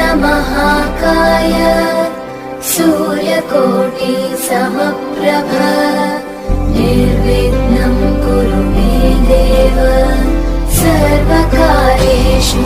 वक्रतुण्डमहाकाय सूर्यकोटि समप्रभ। निर्विघ्नं कुरु मे देव। सर्वकार्येषु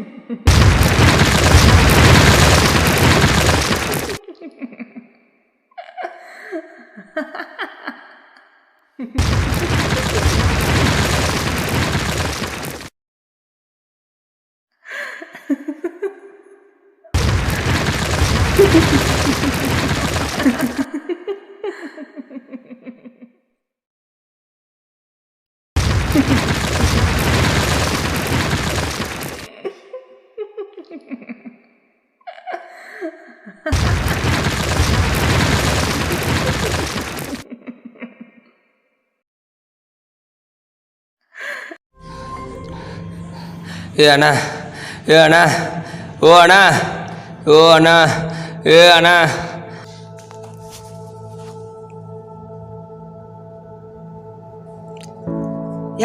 Ha ha ha. ಏ ಅಣ್ಣ ಏ ಅಣ್ಣ, ಓ ಅಣ್ಣ ಓ ಅಣ್ಣ, ಏ ಅಣ್ಣ.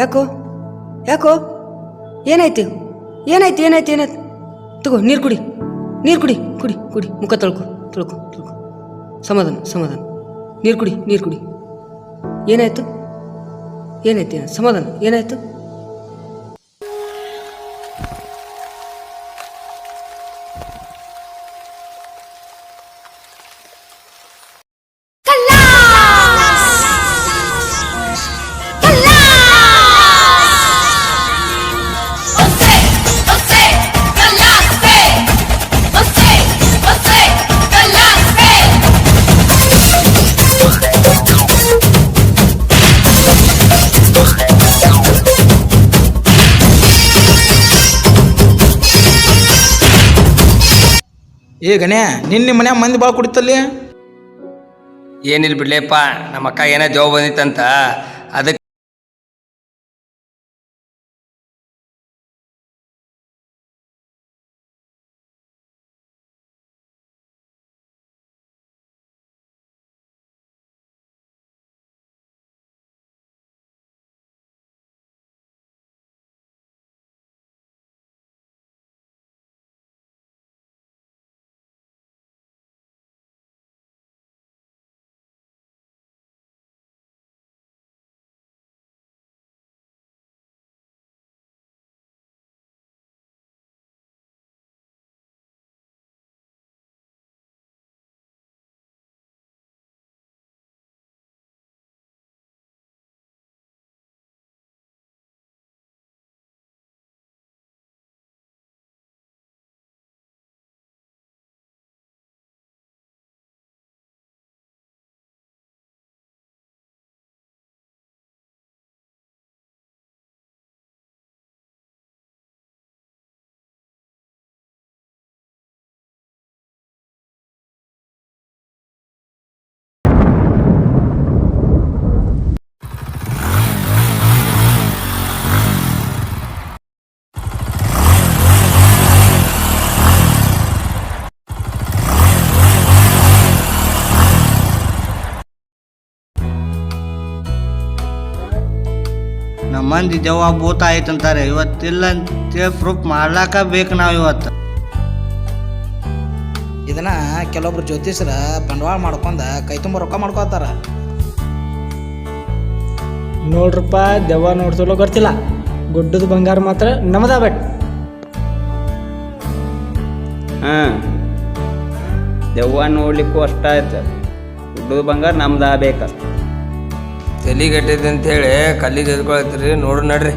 ಯಾಕೋ ಯಾಕೋ? ಏನಾಯ್ತು? ಏನಾಯ್ತು ಏನಾಯ್ತು ಏನಾಯ್ತು? ತಗೋ, ನೀರು ಕುಡಿ ನೀರು ಕುಡಿ ಕುಡಿ ಕುಡಿ. ಮುಖ ತೊಳ್ಕೊ ತೊಳ್ಕೊ ತೊಳ್ಕೊ. ಸಮಾಧಾನ ಸಮಾಧಾನ. ನೀರು ಕುಡಿ ನೀರು ಕುಡಿ. ಏನಾಯ್ತು? ಏನಾಯ್ತು ಸಮಾಧಾನ, ಏನಾಯ್ತು? ಏ ಗಣ್ಯ ನಿನ್ನ ಮನ್ಯಾಗ ಮಂದಿ ಭಾಳ ಕುಡಿತಲ್ಲಿ? ಏನಿಲ್ಲ ಬಿಡ್ಲೇಪ್ಪ ನಮ್ಮ ಅಕ್ಕ ಏನೋ ಜವಾಬ್ ಬಂದಿತ್ತಂತ ಅದಕ್ಕೆ ಮಂದಿ ದೆವ್ವ ಭೂತ ಆಯ್ತಂತಾರೆ ಇವತ್ತಿಲ್ಲ ಅಂತ ಪ್ರೂಫ್ ಮಾಡ್ಲಾಕ ಬೇಕು ನಾವು ಇವತ್ತು. ಇದನ್ನ ಕೆಲವೊಬ್ರು ಜ್ಯೋತಿಷ್ಯರ ಬಂಡವಾಳ ಮಾಡ್ಕೊಂಡ ಕೈ ತುಂಬ ರೊಕ್ಕ ಮಾಡ್ಕೋತಾರ. ನೋಡ್ರಪ್ಪ ದೆವ್ವ ನೋಡ್ಸಲು ಗೊತ್ತಿಲ್ಲ. ಗುಡ್ಡದ ಬಂಗಾರ ಮಾತ್ರ ನಮ್ಮದ ಬೆಟ್ ಹಾಂ. ದೆವ್ವ ನೋಡ್ಲಿಕ್ಕೂ ಅಷ್ಟ ಆಯ್ತು. ಗುಡ್ಡದ ಬಂಗಾರ ನಮ್ದ ಆಗ್ಬೇಕಷ್ಟ. ತಲೆಗೆಟ್ಟಿದೆ ಅಂತೇಳಿ ಕಲ್ಲಿಗೆ ಎದ್ಕೊಳತ್ರಿ ನೋಡು ನಡ್ರಿ.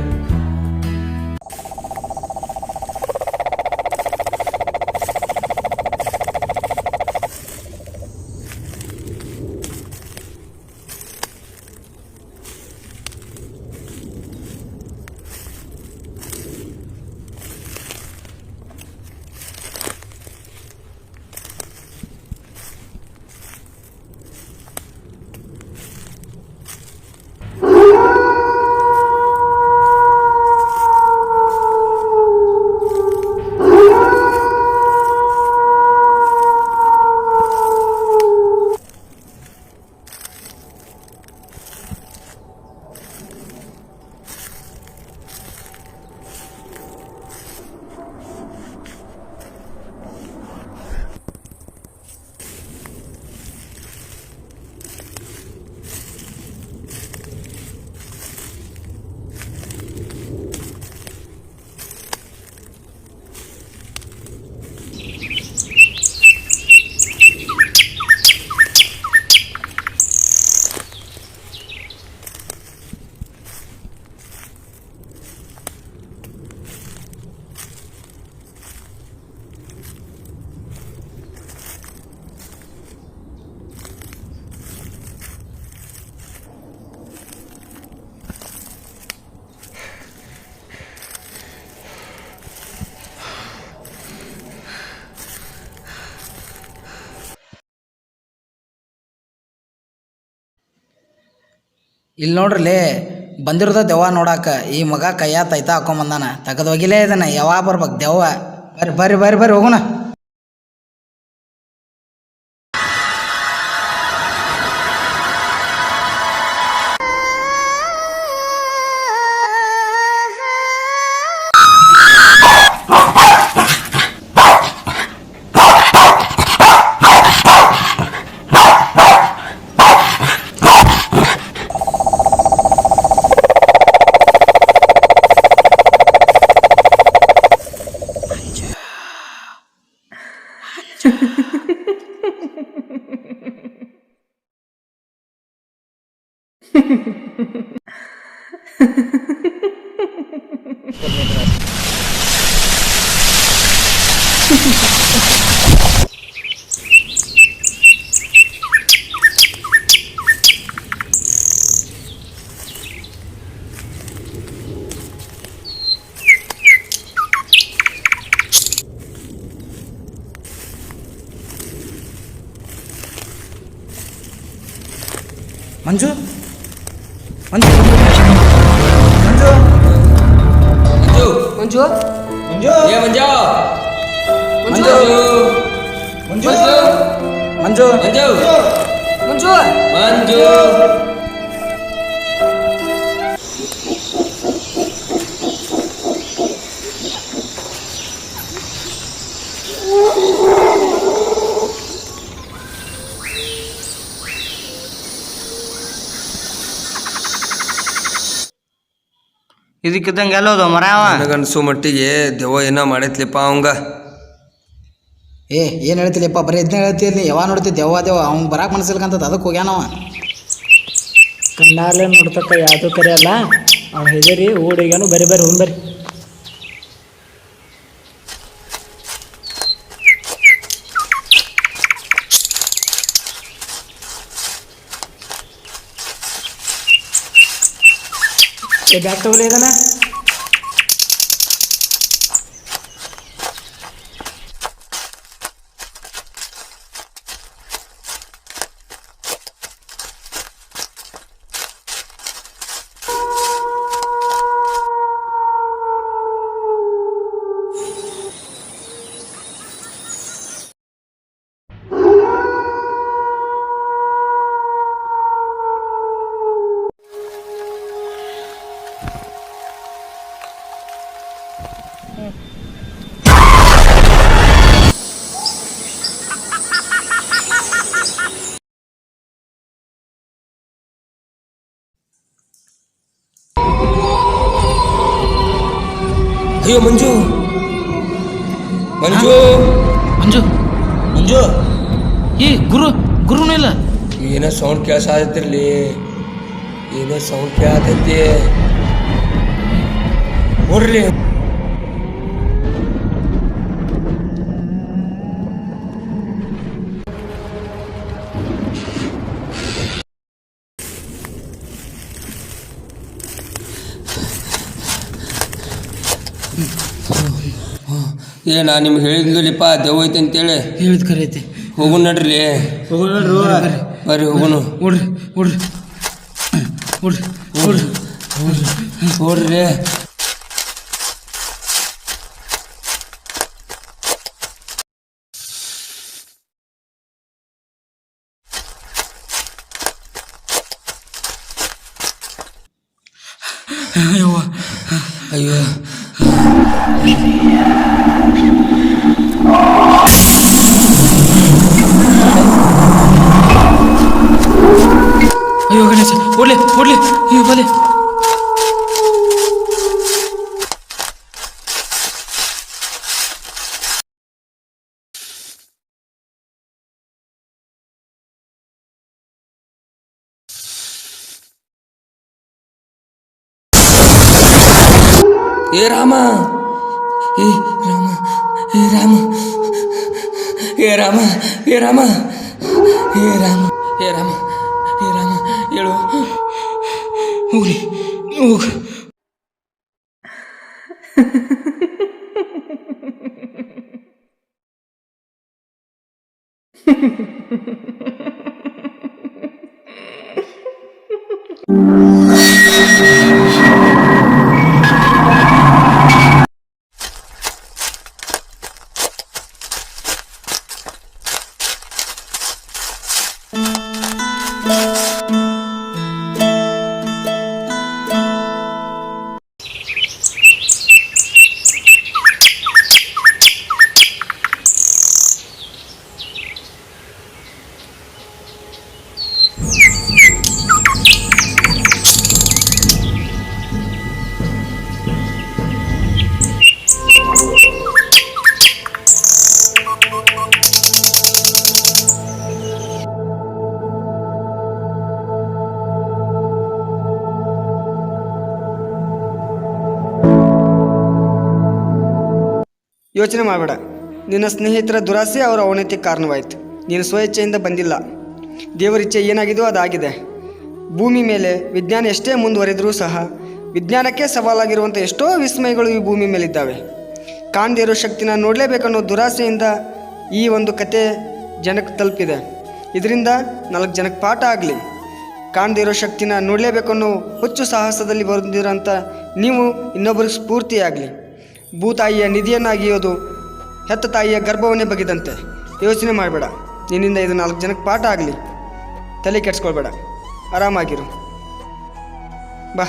ಇಲ್ಲಿ ನೋಡ್ರಲಿ ಬಂದಿರೋದ ದೆವ್ವ ನೋಡಾಕ. ಈ ಮಗ ಕೈಯ ತೈತ ಹಾಕೊಂಬಂದಾನ ತಗದ ಹೋಗಿಲೇ ಇದನ್ನ. ಯಾವಾಗ ಬರ್ಬೇಕು ದೆವ್ವ? ಬರ್ರಿ ಬರ್ರಿ ಬರ್ರಿ ಬರ್ರಿ, ಹೋಗೋಣ. 만져? 만져? 만져? 만져? 만져? 먼저? 얘 먼저. ಮಂಜು ಮಂಜು ಮಂಜು ಮಂಜು ಇದಕ್ಕಿದ್ದಂಗೆ ಎಲ್ಲೋದು ಮರ ನನಗನ್ಸು ಮಟ್ಟಿಗೆ ದೆವ್ವ ಏನೋ ಮಾಡೈತ್ಲಿಪ್ಪ ಅವಂಗ. ಏ, ಏನು ಹೇಳ್ತಿಲ್ಲಪ್ಪ ಬರೀ ಇದನ್ನ ನೀ ಯಾವ ನೋಡ್ತಿ ದೆವ್ವ ದೇವ ಅವ್ನು ಬರಾಕ್ ಮನಸ್ಸಿಲ್ಕಂತದ ಅದಕ್ಕೆ ಹೋಗ್ಯಾನವ ಕಣ್ಣಾರ್ಲೆ ನೋಡ್ತಕ್ಕ ಯಾವುದು ಕರೆಯಲ್ಲ ಅವ್ನು ಹೆದರಿ ಓಡಿಗ್ಯಾನು ಬರಿ ಬರಿ, ಹೋಗಿ ಬರ್ರಿ. ಏ ತಗೊಳ್ಳಿ ಇದನ್ನ. ಅಯ್ಯೋ ಮಂಜು. ಮಂಜು. ಮಂಜು. ಮಂಜು. ಈ ಗುರು ಗುರುನೂ ಇಲ್ಲ. ಏನೋ ಸೌಂಡ್ ಕೇಳಿಸಾತಿರ್ಲಿ ಏನೋ ಸೌಂಡ್ ಕೇಳತೈತಿ ನೋಡ್ರಿ ಏ ನಾ ನಿಮ್ಗೆ ಹೇಳಿದ್ಲಿಪ್ಪ ದೆವ್ವ ಐತೆ ಅಂತೇಳಿ. ಹೇಳಿದ ಕರೈತೆ ಹೋಗು ನಡ್ರಿ. ಹೋಗು ನೋಡ್ರಿ ಬರ್ರಿ ಹೋಗು ನೋಡ್ರಿ ನೋಡ್ರಿ ನೋಡ್ರಿ ನೋಡ್ರಿ ನೋಡ್ರಿ ಅಯ್ಯೋ. ஐயோ கணேஷ் ஓடல ஓடல. ஐயோ போலே. ஏ ராமா 라마 예라마 예라마 예라마 예라마 예라마 예로 우리 우리 ಯೋಚನೆ ಮಾಡಬೇಡ. ನಿನ್ನ ಸ್ನೇಹಿತರ ದುರಾಸೆ ಅವರ ಅವನತಿಗೆ ಕಾರಣವಾಯಿತು. ನೀನು ಸ್ವಇಚ್ಛೆಯಿಂದ ಬಂದಿಲ್ಲ. ದೇವರ ಇಚ್ಛೆ ಏನಾಗಿದೆಯೋ ಅದಾಗಿದೆ. ಭೂಮಿ ಮೇಲೆ ವಿಜ್ಞಾನ ಎಷ್ಟೇ ಮುಂದುವರೆದರೂ ಸಹ ವಿಜ್ಞಾನಕ್ಕೆ ಸವಾಲಾಗಿರುವಂಥ ಎಷ್ಟೋ ವಿಸ್ಮಯಗಳು ಈ ಭೂಮಿ ಮೇಲಿದ್ದಾವೆ. ಕಾಣದೇ ಇರೋ ಶಕ್ತಿನ ನೋಡಲೇಬೇಕನ್ನೋ ದುರಾಸೆಯಿಂದ ಈ ಒಂದು ಕತೆ ಜನಕ್ಕೆ ತಲುಪಿದೆ. ಇದರಿಂದ ನಾಲ್ಕು ಜನಕ್ಕೆ ಪಾಠ ಆಗಲಿ. ಕಾಣದೇ ಇರೋ ಶಕ್ತಿನ ನೋಡಲೇಬೇಕನ್ನೋ ಹುಚ್ಚು ಸಾಹಸದಲ್ಲಿ ಬರೆದಿರೋಂಥ ನೀವು ಇನ್ನೊಬ್ಬರಿಗೆ ಸ್ಫೂರ್ತಿಯಾಗಲಿ. ಭೂತಾಯಿಯ ನಿಧಿಯನ್ನಾಗಿಯೋದು ಹೆತ್ತ ತಾಯಿಯ ಗರ್ಭವನ್ನೇ ಬಗೆದಂತೆ. ಯೋಚನೆ ಮಾಡಬೇಡ. ನಿನ್ನಿಂದ ಇದು ನಾಲ್ಕು ಜನಕ್ಕೆ ಪಾಠ ಆಗಲಿ. ತಲೆ ಕೆಡಿಸ್ಕೊಳ್ಬೇಡ. ಆರಾಮಾಗಿರು. ಬಾ.